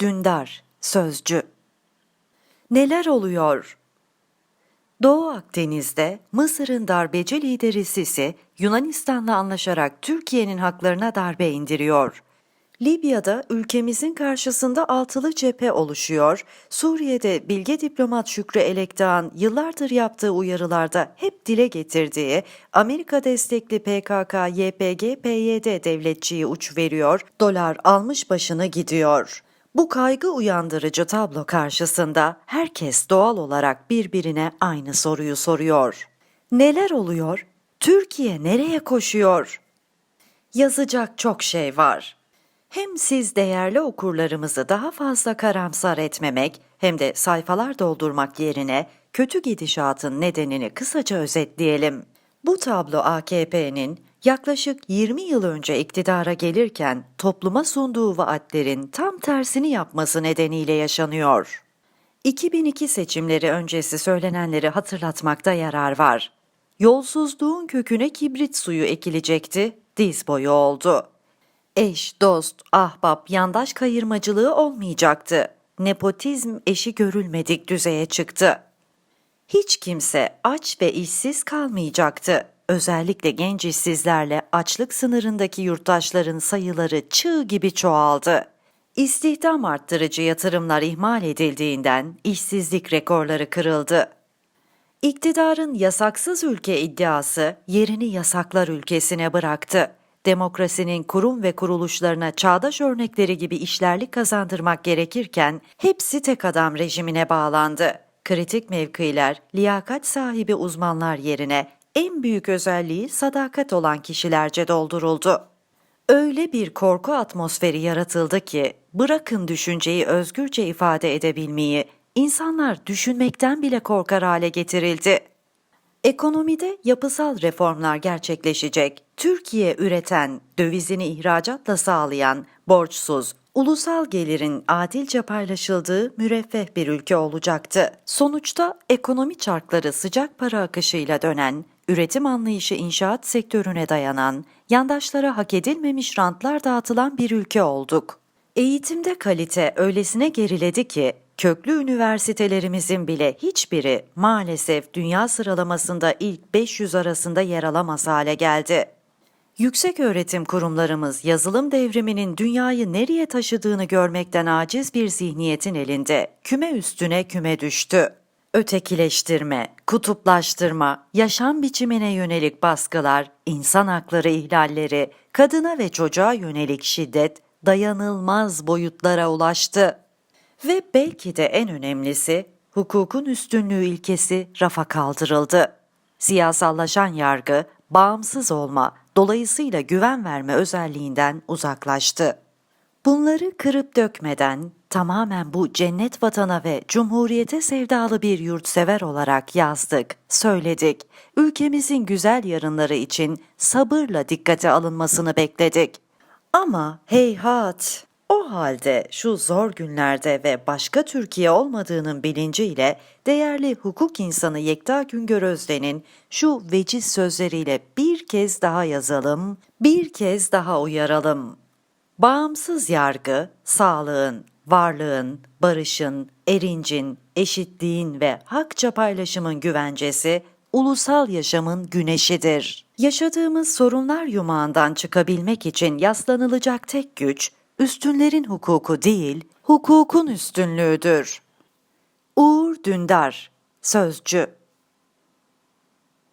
Dündar Sözcü Neler oluyor? Doğu Akdeniz'de Mısır'ın darbeci lideri Sisi, Yunanistan'la anlaşarak Türkiye'nin haklarına darbe indiriyor. Libya'da ülkemizin karşısında altılı cephe oluşuyor. Suriye'de bilge diplomat Şükrü Elekdağ'ın yıllardır yaptığı uyarılarda hep dile getirdiği Amerika destekli PKK, YPG, PYD devletçiyi uç veriyor, dolar almış başını gidiyor. Bu kaygı uyandırıcı tablo karşısında herkes doğal olarak birbirine aynı soruyu soruyor. Neler oluyor? Türkiye nereye koşuyor? Yazacak çok şey var. Hem siz değerli okurlarımızı daha fazla karamsar etmemek hem de sayfalar doldurmak yerine kötü gidişatın nedenini kısaca özetleyelim. Bu tablo AKP'nin yaklaşık 20 yıl önce iktidara gelirken topluma sunduğu vaatlerin tam tersini yapması nedeniyle yaşanıyor. 2002 seçimleri öncesi söylenenleri hatırlatmakta yarar var. Yolsuzluğun köküne kibrit suyu ekilecekti, diz boyu oldu. Eş, dost, ahbap, yandaş kayırmacılığı olmayacaktı. Nepotizm eşi görülmedik düzeye çıktı. Hiç kimse aç ve işsiz kalmayacaktı. Özellikle genç işsizlerle açlık sınırındaki yurttaşların sayıları çığ gibi çoğaldı. İstihdam arttırıcı yatırımlar ihmal edildiğinden işsizlik rekorları kırıldı. İktidarın yasaksız ülke iddiası yerini yasaklar ülkesine bıraktı. Demokrasinin kurum ve kuruluşlarına çağdaş örnekleri gibi işlerlik kazandırmak gerekirken hepsi tek adam rejimine bağlandı. Kritik mevkiler, liyakat sahibi uzmanlar yerine en büyük özelliği sadakat olan kişilerce dolduruldu. Öyle bir korku atmosferi yaratıldı ki bırakın düşünceyi özgürce ifade edebilmeyi, insanlar düşünmekten bile korkar hale getirildi. Ekonomide yapısal reformlar gerçekleşecek. Türkiye üreten, dövizini ihracatla sağlayan, borçsuz, ulusal gelirin adilce paylaşıldığı müreffeh bir ülke olacaktı. Sonuçta ekonomi çarkları sıcak para akışıyla dönen, üretim anlayışı inşaat sektörüne dayanan, yandaşlara hak edilmemiş rantlar dağıtılan bir ülke olduk. Eğitimde kalite öylesine geriledi ki köklü üniversitelerimizin bile hiçbiri maalesef dünya sıralamasında ilk 500 arasında yer alamaz hale geldi. Yüksek öğretim kurumlarımız yazılım devriminin dünyayı nereye taşıdığını görmekten aciz bir zihniyetin elinde küme üstüne küme düştü. Ötekileştirme, kutuplaştırma, yaşam biçimine yönelik baskılar, insan hakları ihlalleri, kadına ve çocuğa yönelik şiddet dayanılmaz boyutlara ulaştı. Ve belki de en önemlisi hukukun üstünlüğü ilkesi rafa kaldırıldı. Siyasallaşan yargı bağımsız olma, dolayısıyla güven verme özelliğinden uzaklaştı. Bunları kırıp dökmeden tamamen bu cennet vatana ve cumhuriyete sevdalı bir yurtsever olarak yazdık, söyledik. Ülkemizin güzel yarınları için sabırla dikkate alınmasını bekledik. Ama heyhat, o halde şu zor günlerde ve başka Türkiye olmadığının bilinciyle değerli hukuk insanı Yekta Güngör Özden'in şu veciz sözleriyle bir kez daha yazalım, bir kez daha uyaralım. Bağımsız yargı, sağlığın, varlığın, barışın, erincin, eşitliğin ve hakça paylaşımın güvencesi, ulusal yaşamın güneşidir. Yaşadığımız sorunlar yumağından çıkabilmek için yaslanılacak tek güç, üstünlerin hukuku değil, hukukun üstünlüğüdür. Uğur Dündar, Sözcü